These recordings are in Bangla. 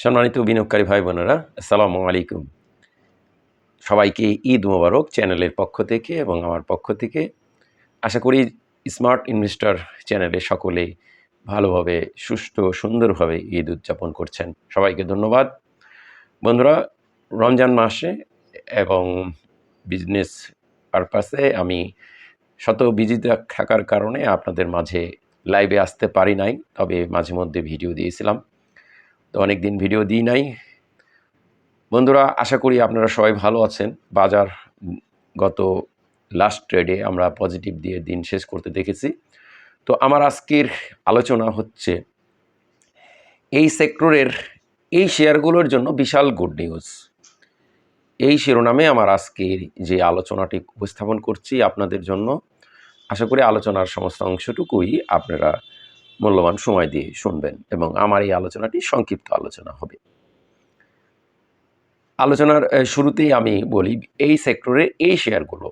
সম্মানিত বিনিয়োগকারী ভাই বোনেরা, আসসালামু আলাইকুম। সবাইকে ঈদ মোবারক চ্যানেলের পক্ষ থেকে এবং আমার পক্ষ থেকে আশা করি স্মার্ট ইনভেস্টর চ্যানেলে সকলে ভালোভাবে সুষ্ঠু সুন্দরভাবে ঈদ উদযাপন করছেন। সবাইকে ধন্যবাদ। বন্ধুরা, রমজান মাসে এবং বিজনেস পারপাসে আমি শত বিজি থাকার কারণে আপনাদের মাঝে লাইভে আসতে পারি নাই, তবে মাঝে মধ্যে ভিডিও দিয়েছিলাম। তো অনেক দিন ভিডিও দিই নাই। বন্ধুরা, আশা করি আপনারা সবাই ভালো আছেন। বাজার গত লাস্ট ট্রেডে আমরা পজিটিভ দিয়ে দিন শেষ করতে দেখেছি। তো আমার আজকের আলোচনা হচ্ছে এই সেক্টরের এই শেয়ারগুলোর জন্য বিশাল গুড নিউজ এই শিরোনামে আমার আজকের যে আলোচনাটি উপস্থাপন করছি আপনাদের জন্য, আশা করি আলোচনার সমস্ত অংশটুকুই আপনারা মূল্যবান সময় দিয়ে শুনবেন এবং আমার এই আলোচনাটি সংক্ষিপ্ত আলোচনা হবে। আলোচনার শুরুতেই আমি বলি, এই সেক্টরের এই শেয়ারগুলো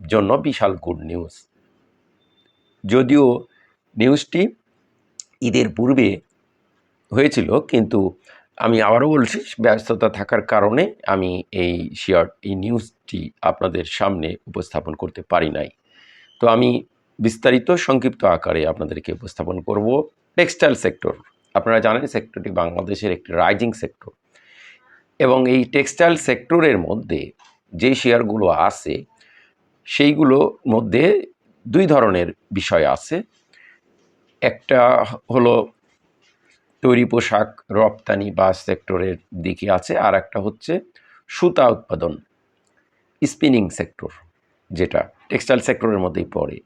জন্য বিশাল গুড নিউজ। যদিও নিউজটি ঈদের পূর্বে হয়েছিল, কিন্তু আমি আবারও বলছি, ব্যস্ততা থাকার কারণে আমি এই শেয়ার, এই নিউজটি আপনাদের সামনে উপস্থাপন করতে পারি নাই। তো আমি বিস্তারিত সংক্ষিপ্ত আকারে আপনাদেরকে উপস্থাপন করব। Textile sector. আপনারা জানেন সেক্টরটি বাংলাদেশের একটি রাইজিং সেক্টর। এবং এই টেক্সটাইল সেক্টরের মধ্যে যে শেয়ারগুলো আছে, সেইগুলো মধ্যে দুই ধরনের বিষয় আছে। একটা হলো তৈরি পোশাক রপ্তানি বা সেক্টরের দিকে আছে আর একটা হচ্ছে সুতা উৎপাদন, স্পিনিং সেক্টর, যেটা টেক্সটাইল সেক্টরের মধ্যেই পড়ে।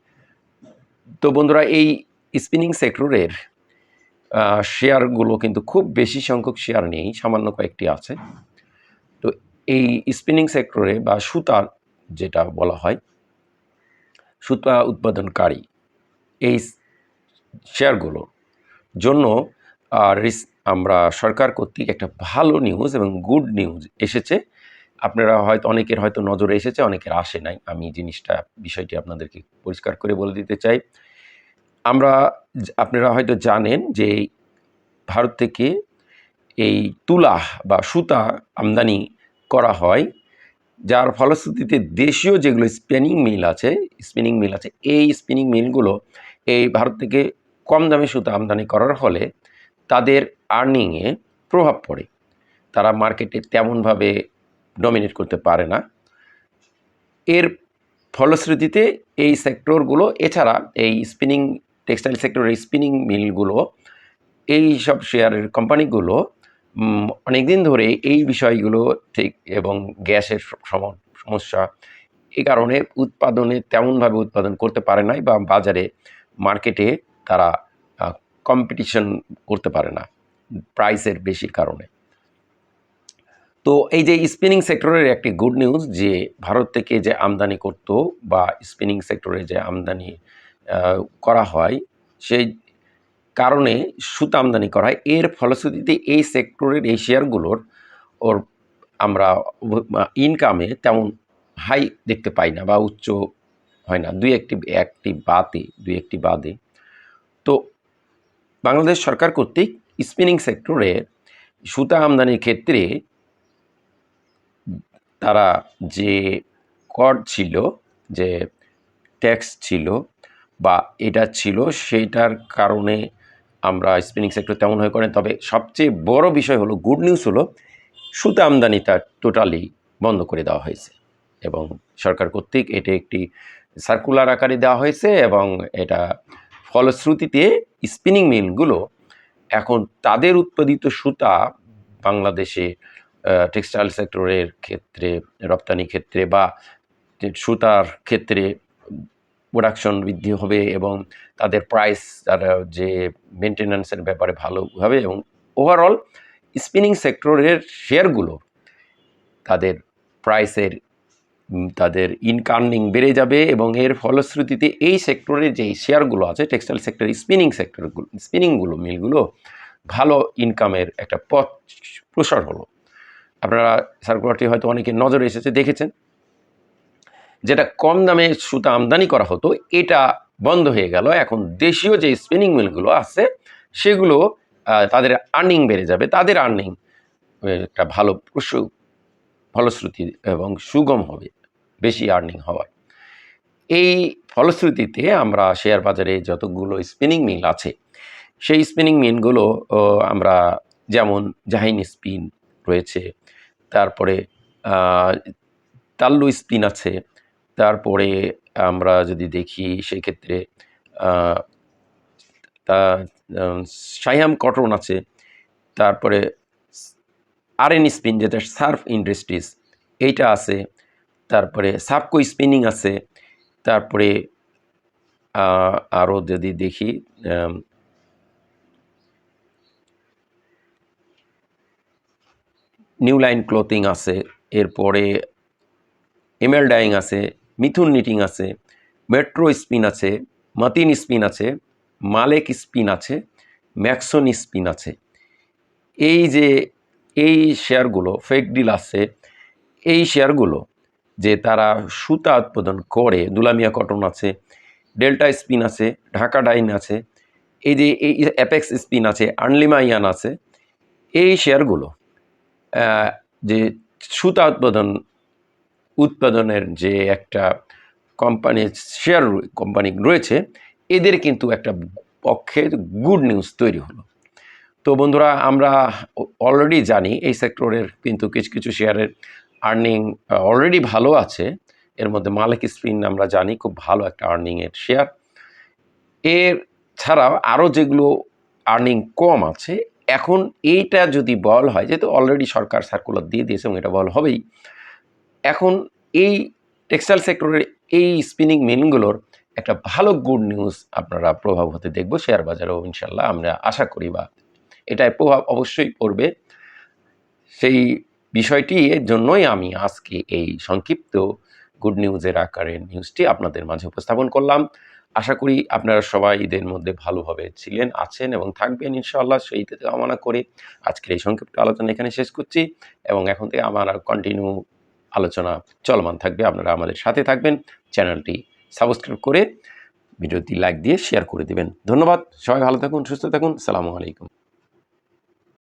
তো বন্ধুরা এই স্পিনিং সেক্টরের শেয়ারগুলো কিন্তু খুব বেশি সংখ্যক শেয়ার নেই সামান্য কয়েকটি আছে। তো এই স্পিনিং সেক্টরে বা সুতা যেটা বলা হয় সুতা উৎপাদনকারী এই শেয়ারগুলো জন্য আহ, রিস- আমরা সরকার কর্তৃক একটা ভালো নিউজ এবং গুড নিউজ এসেছে। আপনারা হয়তো, অনেকের হয়তো নজরে এসেছে, অনেকের আসে নাই। আমি জিনিসটা, বিষয়টি আপনাদেরকে পরিষ্কার করে বলে দিতে চাই। আমরা আপনারা হয়তো জানেন যে ভারত থেকে এই তুলা বা সুতা আমদানি করা হয়, যার ফলশ্রুতিতে দেশীয় যেগুলো স্পিনিং মিল আছে স্পিনিং মিল আছে, এই স্পিনিং মিলগুলো এই ভারত থেকে কম দামে সুতা আমদানি করার ফলে তাদের আর্নিংয়ে প্রভাব পড়ে। তারা মার্কেটে তেমনভাবে ডমিনেট করতে পারে না। এর ফলশ্রুতিতে এই সেক্টরগুলো, এছাড়া এই স্পিনিং টেক্সটাইল সেক্টরের স্পিনিং মিলগুলো এই সব শেয়ারের কোম্পানিগুলো অনেক দিন ধরে এই বিষয়গুলো ঠিক এবং গ্যাসের সমস্যা এই কারণে উৎপাদনে তেমনভাবে উৎপাদন করতে পারে নাই বা বাজারে মার্কেটে তারা কম্পিটিশন করতে পারে না প্রাইসের বেশি কারণে। তো এই যে স্পিনিং সেক্টরের একটি গুড নিউজ যে ভারত থেকে যে আমদানি করতো বা স্পিনিং সেক্টরে যে আমদানি করা হয়, সেই কারণে সুতা আমদানি করা হয়। এর ফলশ্রুতিতে এই সেক্টরের এই শেয়ারগুলোর ওর আমরা ইনকামে তেমন হাই দেখতে পাই না বা উচ্চ হয় না। দুই একটি একটি বাদে, দুই একটি বাদে। তো বাংলাদেশ সরকার কর্তৃক স্পিনিং সেক্টরে সুতা আমদানির ক্ষেত্রে তারা যে কর ছিল, যে ট্যাক্স ছিল বা এটা ছিল সেইটার কারণে আমরা স্পিনিং সেক্টর তেমন হয়ে করেন। তবে সবচেয়ে বড় বিষয় হলো গুড নিউজ হলো, সুতা আমদানিটা টোটালি বন্ধ করে দেওয়া হয়েছে এবং সরকার কর্তৃক এটি একটি সার্কুলার আকারে দেওয়া হয়েছে এবং এটা ফলশ্রুতিতে স্পিনিং মিলগুলো এখন তাদের উৎপাদিত সুতা বাংলাদেশে টেক্সটাইল সেক্টরের ক্ষেত্রে, রপ্তানি ক্ষেত্রে বা সুতার ক্ষেত্রে প্রোডাকশন বৃদ্ধি হবে এবং তাদের প্রাইস তারা যে মেনটেন্যান্সের ব্যাপারে ভালো হবে এবং ওভারঅল স্পিনিং সেক্টরের শেয়ারগুলো তাদের প্রাইসের তাদের ইনকার্নিং বেড়ে যাবে এবং এর ফলশ্রুতিতে এই সেক্টরের যে শেয়ারগুলো আছে টেক্সটাইল সেক্টর স্পিনিং সেক্টরগুলো স্পিনিংগুলো মিলগুলো ভালো ইনকামের একটা পথ প্রসার হলো। আপনারা সার্কুলারটি হয়তো অনেকের নজরে এসেছে, দেখেছেন। যেটা কম দামে সুতা আমদানি করা হতো, এটা বন্ধ হয়ে গেল। এখন দেশীয় যে স্পিনিং মিলগুলো আছে, সেগুলো তাদের আর্নিং বেড়ে যাবে। তাদের আর্নিং একটা ভালো প্রসু ফলশ্রুতি এবং সুগম হবে, বেশি আর্নিং হওয়ায়। এই ফলশ্রুতিতে আমরা শেয়ার বাজারে যতগুলো স্পিনিং মিল আছে, সেই স্পিনিং মিলগুলো আমরা যেমন জাহিন স্পিন রয়েছে তারপরে তাল্লু স্পিন আছে। তারপরে আমরা যদি দেখি সেক্ষেত্রে সায়াম কটন আছে। তারপরে আর এন স্পিন যেটা সার্ফ ইন্ডাস্ট্রিজ, এইটা আছে। তারপরে সাবকো স্পিনিং আছে। তারপরে আরও যদি দেখি নিউ লাইন ক্লোথিং আছে, এরপরে এমএল ডাইং আছে, মিথুন নিটিং আছে, মেট্রো স্পিন আছে, মাতিন স্পিন আছে, মালেক স্পিন আছে, ম্যাক্সন স্পিন আছে। এই যে, এই শেয়ারগুলো, ফেক ডিল আছে, এই শেয়ারগুলো যে তারা সুতা উৎপাদন করে, দুলামিয়া কটন আছে, ডেল্টা স্পিন আছে, ঢাকা ডাইন আছে, এই যে, এই অ্যাপেক্স স্পিন আছে আনলিমাইয়ান আছে, এই শেয়ারগুলো যে সুতা উৎপাদন, উৎপাদনের যে একটা কোম্পানি শেয়ার কোম্পানি রয়েছে, এদের কিন্তু একটা পক্ষে গুড নিউজ তৈরি হলো। তো বন্ধুরা, আমরা অলরেডি জানি এই সেক্টরের কিন্তু কিছু কিছু শেয়ারের আর্নিং অলরেডি ভালো আছে। এর মধ্যে মালিক স্পিন আমরা জানি, খুব ভালো একটা আর্নিংয়ের শেয়ার এর ছাড়াও আরও যেগুলো আর্নিং কম আছে এখন এইটা যদি বল হয়, যেহেতু অলরেডি সরকার সার্কুলার দিয়ে দিয়েছে এবং এটা বল হবেই, এখন এই টেক্সটাইল সেক্টরের এই স্পিনিং মিলগুলোর একটা ভালো গুড নিউজ আপনারা প্রভাব হতে দেখব শেয়ার বাজারেও ইনশাল্লাহ আমরা আশা করি বা এটার প্রভাব অবশ্যই পড়বে। সেই বিষয়টি জন্যই আমি আজকে এই সংক্ষিপ্ত গুড নিউজের আকারে নিউজটি আপনাদের মাঝে উপস্থাপন করলাম। আশা করি আপনারা সবাই ঈদের মধ্যে ভালোভাবে ছিলেন, আছেন এবং থাকবেন ইনশাআল্লাহ। সেই কামনা করে আজকের এই সংক্ষিপ্ত আলোচনা এখানে শেষ করছি এবং এখন থেকে আমার কন্টিনিউ আলোচনা চলমান থাকবে। আপনারা আমাদের সাথে থাকবেন। চ্যানেলটি সাবস্ক্রাইব করে ভিডিওটি লাইক দিয়ে শেয়ার করে দেবেন। ধন্যবাদ। সবাই ভালো থাকুন, সুস্থ থাকুন। সালামু আলাইকুম।